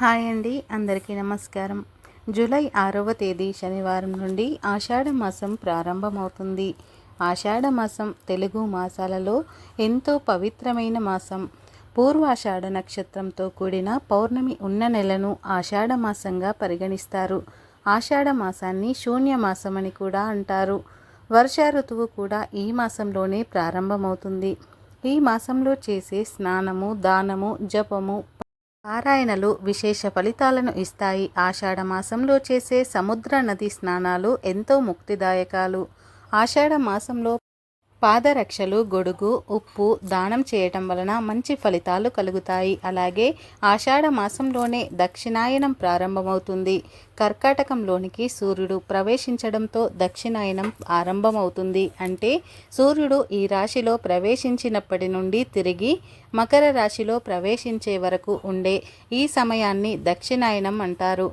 Hi అండి అందరికీ నమస్కారం. జూలై ఆరవ తేదీ శనివారం నుండి ఆషాఢ మాసం ప్రారంభమవుతుంది. ఆషాఢ మాసం తెలుగు మాసాలలో ఎంతో పవిత్రమైన మాసం. పూర్వాషాఢ నక్షత్రంతో కూడిన పౌర్ణమి ఉన్న నెలను ఆషాఢ మాసంగా పరిగణిస్తారు. ఆషాఢ మాసాన్ని శూన్య మాసమని కూడా అంటారు. వర్ష ఋతువు కూడా ఈ మాసంలోనే ప్రారంభమవుతుంది. ఈ మాసంలో చేసే స్నానము దానము జపము పారాయణలు విశేష ఫలితాలను ఇస్తాయి. ఆషాఢ మాసంలో చేసే సముద్ర నది స్నానాలు ఎంతో ముక్తిదాయకాలు. ఆషాఢ మాసంలో పాదరక్షలు గొడుగు ఉప్పు దానం చేయటం వలన మంచి ఫలితాలు కలుగుతాయి. అలాగే ఆషాఢ మాసంలోనే దక్షిణాయనం ప్రారంభమవుతుంది. కర్కాటకంలోనికి సూర్యుడు ప్రవేశించడంతో దక్షిణాయనం ఆరంభమవుతుంది. అంటే సూర్యుడు ఈ రాశిలో ప్రవేశించినప్పటి నుండి తిరిగి మకర రాశిలో ప్రవేశించే వరకు ఉండే ఈ సమయాన్ని దక్షిణాయనం అంటారు.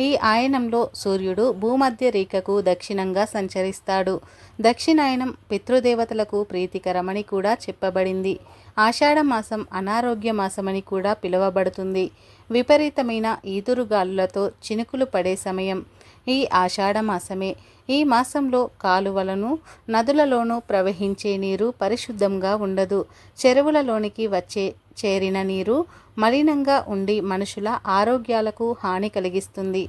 ఈ ఆయనంలో సూర్యుడు భూమధ్య రేఖకు దక్షిణంగా సంచరిస్తాడు. దక్షిణాయనం పితృదేవతలకు ప్రీతికరమని కూడా చెప్పబడింది. ఆషాఢ మాసం అనారోగ్య మాసమని కూడా పిలువబడుతుంది. విపరీతమైన ఈదురుగాలులతో చినుకులు పడే సమయం. ఈ ఆషాఢ మాసమే. ఈ మాసంలో కాలువలను నదులలోనూ ప్రవహించే నీరు పరిశుద్ధంగా ఉండదు. చెరువులలోనికి వచ్చే చేరిన నీరు మలినంగా ఉండి మనుషుల ఆరోగ్యాలకు హాని కలిగిస్తుంది.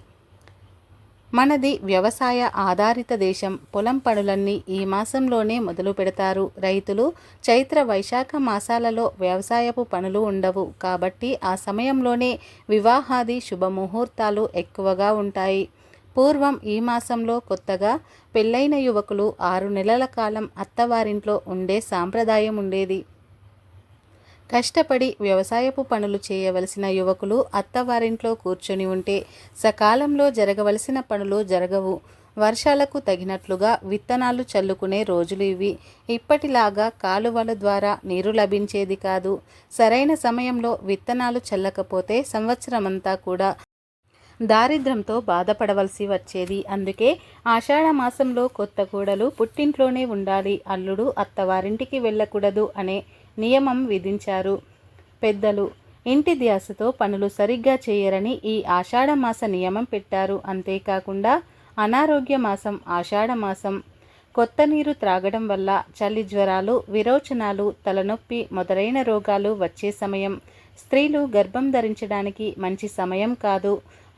మనది వ్యవసాయ ఆధారిత దేశం. పొలం పనులన్నీ ఈ మాసంలోనే మొదలు పెడతారు. రైతులు చైత్ర వైశాఖ మాసాలలో వ్యవసాయపు పనులు ఉండవు. కాబట్టి ఆ సమయంలోనే వివాహాది శుభముహూర్తాలు ఎక్కువగా ఉంటాయి. పూర్వం ఈ మాసంలో కొత్తగా పెళ్ళైన యువకులు ఆరు నెలల కాలం అత్తవారింట్లో ఉండే సాంప్రదాయం ఉండేది. కష్టపడి వ్యవసాయపు పనులు చేయవలసిన యువకులు అత్తవారింట్లో కూర్చొని ఉంటే సకాలంలో జరగవలసిన పనులు జరగవు. వర్షాలకు తగినట్లుగా విత్తనాలు చల్లుకునే రోజులు ఇవి. ఇప్పటిలాగా కాలువల ద్వారా నీరు లభించేది కాదు. సరైన సమయంలో విత్తనాలు చల్లకపోతే సంవత్సరమంతా కూడా దారిద్రంతో బాధపడవలసి వచ్చేది. అందుకే ఆషాఢ మాసంలో కొత్త కూడలు పుట్టింట్లోనే ఉండాలి. అల్లుడు అత్తవారింటికి వెళ్ళకూడదు అనే నియమం విధించారు. పెద్దలు ఇంటి ధ్యాసతో పనులు సరిగ్గా చేయరని ఈ ఆషాఢ మాస నియమం పెట్టారు. అంతేకాకుండా అనారోగ్య మాసం ఆషాఢ మాసం కొత్త నీరు త్రాగడం వల్ల చలి జ్వరాలు విరోచనాలు తలనొప్పి మొదలైన రోగాలు వచ్చే సమయం. స్త్రీలు గర్భం ధరించడానికి మంచి సమయం కాదు.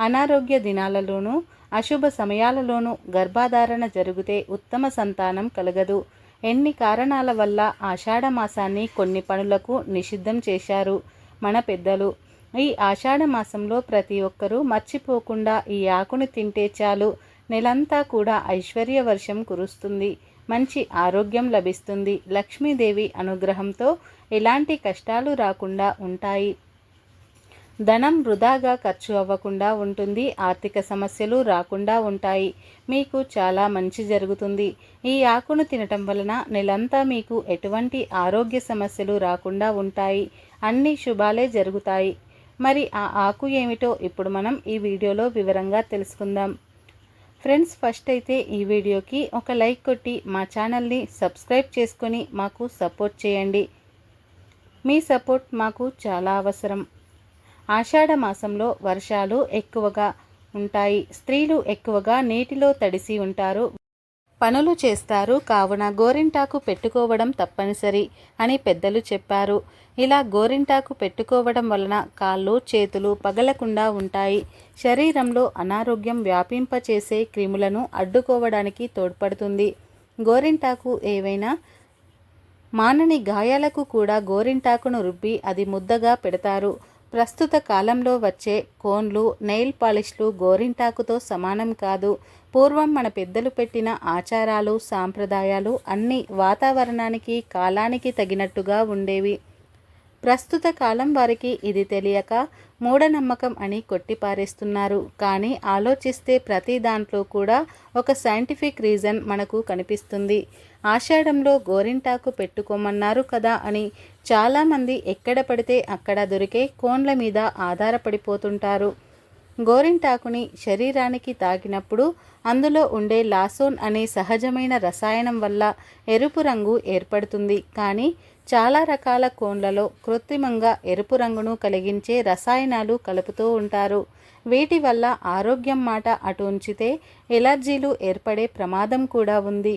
అనారోగ్య దినాలలోనూ అశుభ సమయాలలోనూ గర్భాధారణ జరిగితే ఉత్తమ సంతానం కలగదు. ఎన్ని కారణాల వల్ల ఆషాఢ మాసాన్ని కొన్ని పనులకు నిషిద్ధం చేశారు మన పెద్దలు. ఈ ఆషాఢ మాసంలో ప్రతి ఒక్కరూ మర్చిపోకుండా ఈ ఆకును తింటే చాలు. నెలంతా కూడా ఐశ్వర్య వర్షం కురుస్తుంది. మంచి ఆరోగ్యం లభిస్తుంది. లక్ష్మీదేవి అనుగ్రహంతో ఎలాంటి కష్టాలు రాకుండా ఉంటాయి. ధనం వృధాగా ఖర్చు అవ్వకుండా ఉంటుంది ఆర్థిక సమస్యలు రాకుండా ఉంటాయి. మీకు చాలా మంచి జరుగుతుంది. ఈ ఆకును తినటం వలన నెలంతా మీకు ఎటువంటి ఆరోగ్య సమస్యలు రాకుండా ఉంటాయి. అన్ని శుభాలే జరుగుతాయి. మరి ఆ ఆకు ఏమిటో ఇప్పుడు మనం ఈ వీడియోలో వివరంగా తెలుసుకుందాం. ఫ్రెండ్స్ ఫస్ట్ అయితే ఈ వీడియోకి ఒక లైక్ కొట్టి మా ఛానల్ని సబ్స్క్రైబ్ చేసుకొని మాకు సపోర్ట్ చేయండి. మీ సపోర్ట్ మాకు చాలా అవసరం. ఆషాఢ మాసంలో వర్షాలు ఎక్కువగా ఉంటాయి. స్త్రీలు ఎక్కువగా నీటిలో తడిసి ఉంటారు. పనులు చేస్తారు. కావున గోరింటాకు పెట్టుకోవడం తప్పనిసరి అని పెద్దలు చెప్పారు. ఇలా గోరింటాకు పెట్టుకోవడం వలన కాళ్ళు చేతులు పగలకుండా ఉంటాయి. శరీరంలో అనారోగ్యం వ్యాపింపచేసే క్రిములను అడ్డుకోవడానికి తోడ్పడుతుంది. గోరింటాకు ఏవైనా మానని గాయాలకు కూడా గోరింటాకును రుబ్బి అది ముద్దగా పెడతారు. ప్రస్తుత కాలంలో వచ్చే కోన్లు నెయిల్ పాలిష్లు గోరింటాకుతో సమానం కాదు. పూర్వం మన పెద్దలు పెట్టిన ఆచారాలు సాంప్రదాయాలు అన్నీ వాతావరణానికి కాలానికి తగినట్టుగా ఉండేవి. ప్రస్తుత కాలం వారికి ఇది తెలియక మూఢనమ్మకం అని కొట్టిపారేస్తున్నారు. కానీ ఆలోచిస్తే ప్రతి దాంట్లో కూడా ఒక సైంటిఫిక్ రీజన్ మనకు కనిపిస్తుంది. ఆషాఢంలో గోరింటాకు పెట్టుకోమన్నారు కదా అని చాలామంది ఎక్కడ పడితే అక్కడ దొరికే కోన్ల మీద ఆధారపడిపోతుంటారు. గోరింటాకుని శరీరానికి తాకినప్పుడు అందులో ఉండే లాసోన్ అనే సహజమైన రసాయనం వల్ల ఎరుపు రంగు ఏర్పడుతుంది. కానీ చాలా రకాల కోన్లలో కృత్రిమంగా ఎరుపు రంగును కలిగించే రసాయనాలు కలుపుతూ ఉంటారు. వీటి వల్ల ఆరోగ్యం మాట అటు ఉంచితే ఎలర్జీలు ఏర్పడే ప్రమాదం కూడా ఉంది.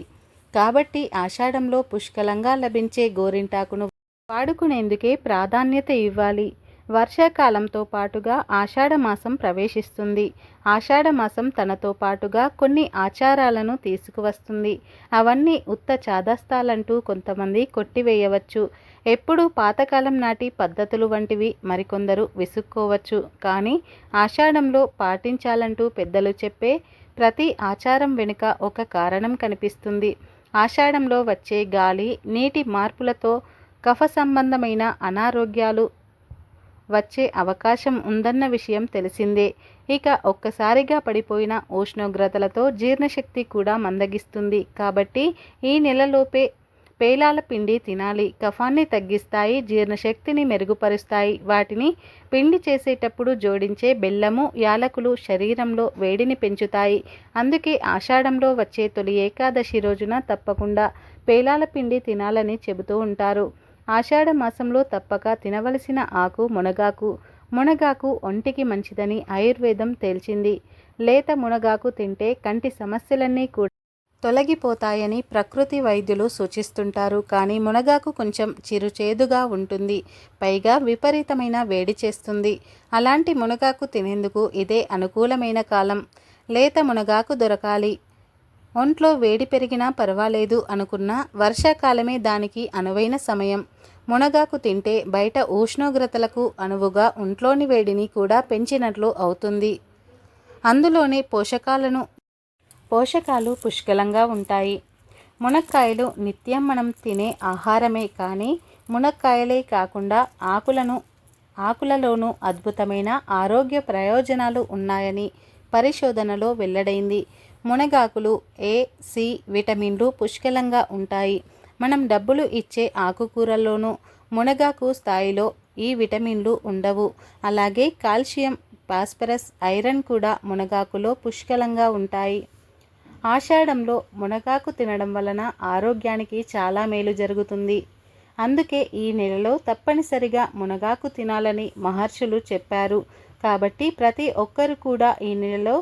కాబట్టి ఆషాఢంలో పుష్కలంగా లభించే గోరింటాకును వాడుకునేందుకే ప్రాధాన్యత ఇవ్వాలి. వర్షాకాలంతో పాటుగా ఆషాఢమాసం ప్రవేశిస్తుంది. ఆషాఢమాసం తనతో పాటుగా కొన్ని ఆచారాలను తీసుకువస్తుంది. అవన్నీ ఉత్త చాదస్తాలంటూ కొంతమంది కొట్టివేయవచ్చు. ఎప్పుడూ పాతకాలం నాటి పద్ధతులు వంటివి మరికొందరు విసుక్కోవచ్చు. కానీ ఆషాఢంలో పాటించాలంటూ పెద్దలు చెప్పే ప్రతి ఆచారం వెనుక ఒక కారణం కనిపిస్తుంది. ఆషాఢంలో వచ్చే గాలి నీటి మార్పులతో కఫ సంబంధమైన అనారోగ్యాలు వచ్చే అవకాశం ఉందన్న విషయం తెలిసిందే. ఇక ఒక్కసారిగా పడిపోయిన ఉష్ణోగ్రతలతో జీర్ణశక్తి కూడా మందగిస్తుంది. కాబట్టి ఈ నెలలోపే పేలాల పిండి తినాలి. కఫాన్ని తగ్గిస్తాయి జీర్ణశక్తిని మెరుగుపరుస్తాయి. వాటిని పిండి చేసేటప్పుడు జోడించే బెల్లము యాలకులు శరీరంలో వేడిని పెంచుతాయి. అందుకే ఆషాఢంలో వచ్చే తొలి ఏకాదశి రోజున తప్పకుండా పేలాల పిండి తినాలని చెబుతూ ఉంటారు. ఆషాఢ మాసంలో తప్పక తినవలసిన ఆకు మునగాకు. మునగాకు ఒంటికి మంచిదని ఆయుర్వేదం తేల్చింది. లేత మునగాకు తింటే కంటి సమస్యలన్నీ కూడా తొలగిపోతాయని ప్రకృతి వైద్యులు సూచిస్తుంటారు. కానీ మునగాకు కొంచెం చిరుచేదుగా ఉంటుంది. పైగా విపరీతమైన వేడి చేస్తుంది. అలాంటి మునగాకు తినేందుకు ఇదే అనుకూలమైన కాలం. లేత మునగాకు దొరకాలి. ఒంట్లో వేడి పెరిగినా పర్వాలేదు అనుకున్న వర్షాకాలమే దానికి అనువైన సమయం. మునగాకు తింటే బయట ఉష్ణోగ్రతలకు అనువుగా ఒంట్లోని వేడిని కూడా పెంచినట్లు అవుతుంది. అందులోనే పోషకాలను పోషకాలు పుష్కలంగా ఉంటాయి. మునక్కాయలు నిత్యం మనం తినే ఆహారమే కానీ మునక్కాయలే కాకుండా ఆకులను ఆకులలోనూ అద్భుతమైన ఆరోగ్య ప్రయోజనాలు ఉన్నాయని పరిశోధనలో వెల్లడైంది. మునగాకులు ఏ సి విటమిన్లు పుష్కలంగా ఉంటాయి. మనం డబ్బులు ఇచ్చే ఆకుకూరల్లోనూ మునగాకు స్థాయిలో ఈ విటమిన్లు ఉండవు. అలాగే కాల్షియం ఫాస్ఫరస్ ఐరన్ కూడా మునగాకులో పుష్కలంగా ఉంటాయి. ఆషాఢంలో మునగాకు తినడం వలన ఆరోగ్యానికి చాలా మేలు జరుగుతుంది. అందుకే ఈ నెలలో తప్పనిసరిగా మునగాకు తినాలని మహర్షులు చెప్పారు. కాబట్టి ప్రతి ఒక్కరు కూడా ఈ నెలలో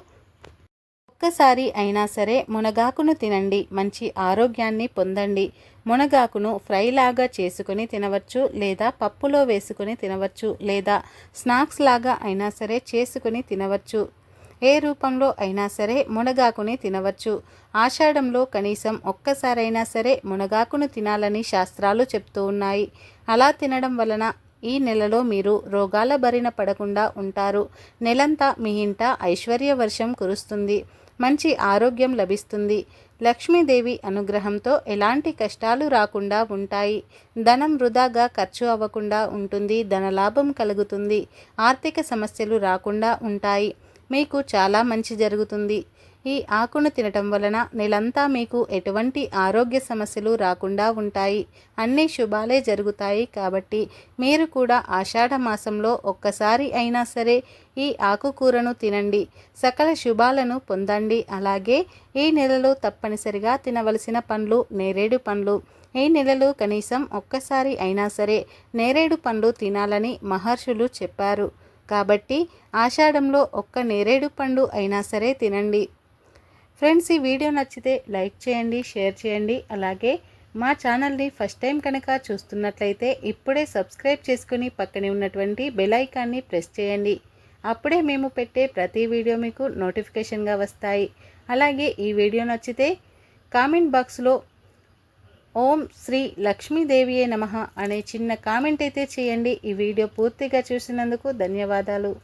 ఒక్కసారి అయినా సరే మునగాకును తినండి మంచి ఆరోగ్యాన్ని పొందండి. మునగాకును ఫ్రైలాగా చేసుకుని తినవచ్చు లేదా పప్పులో వేసుకుని తినవచ్చు లేదా స్నాక్స్ లాగా అయినా సరే చేసుకుని తినవచ్చు. ఏ రూపంలో అయినా సరే మునగాకుని తినవచ్చు. ఆషాఢంలో కనీసం ఒక్కసారైనా సరే మునగాకును తినాలని శాస్త్రాలు చెప్తూ ఉన్నాయి. అలా తినడం వలన ఈ నెలలో మీరు రోగాల బరిన పడకుండా ఉంటారు. నెలంతా మీ ఇంట ఐశ్వర్య వర్షం కురుస్తుంది. మంచి ఆరోగ్యం లభిస్తుంది. లక్ష్మీదేవి అనుగ్రహంతో ఎలాంటి కష్టాలు రాకుండా ఉంటాయి. ధనం వృధాగా ఖర్చు అవ్వకుండా ఉంటుంది. ధనలాభం కలుగుతుంది. ఆర్థిక సమస్యలు రాకుండా ఉంటాయి. మీకు చాలా మంచి జరుగుతుంది. ఈ ఆకును తినటం వలన నెలంతా మీకు ఎటువంటి ఆరోగ్య సమస్యలు రాకుండా ఉంటాయి. అన్ని శుభాలే జరుగుతాయి కాబట్టి మీరు కూడా ఆషాఢ మాసంలో ఒక్కసారి అయినా సరే ఈ ఆకుకూరను తినండి. సకల శుభాలను పొందండి. అలాగే ఈ నెలలో తప్పనిసరిగా తినవలసిన పండ్లు నేరేడు పండ్లు. ఈ నెలలో కనీసం ఒక్కసారి అయినా సరే నేరేడు పండ్లు తినాలని మహర్షులు చెప్పారు. కాబట్టి ఆషాఢంలో ఒక్క నేరేడు పండు అయినా సరే తినండి. ఫ్రెండ్స్ ఈ వీడియో నచ్చితే లైక్ చేయండి షేర్ చేయండి. అలాగే మా ఛానల్ని ఫస్ట్ టైం కనుక చూస్తున్నట్లయితే ఇప్పుడే సబ్స్క్రైబ్ చేసుకుని పక్కనే ఉన్నటువంటి బెల్ ఐకాన్ని ప్రెస్ చేయండి. అప్పుడే మేము పెట్టే ప్రతి వీడియో మీకు నోటిఫికేషన్గా వస్తాయి. అలాగే ఈ వీడియో నచ్చితే కామెంట్ బాక్స్లో ఓం శ్రీ లక్ష్మీదేవియే నమ అనే చిన్న కామెంట్ అయితే చేయండి. ఈ వీడియో పూర్తిగా చూసినందుకు ధన్యవాదాలు.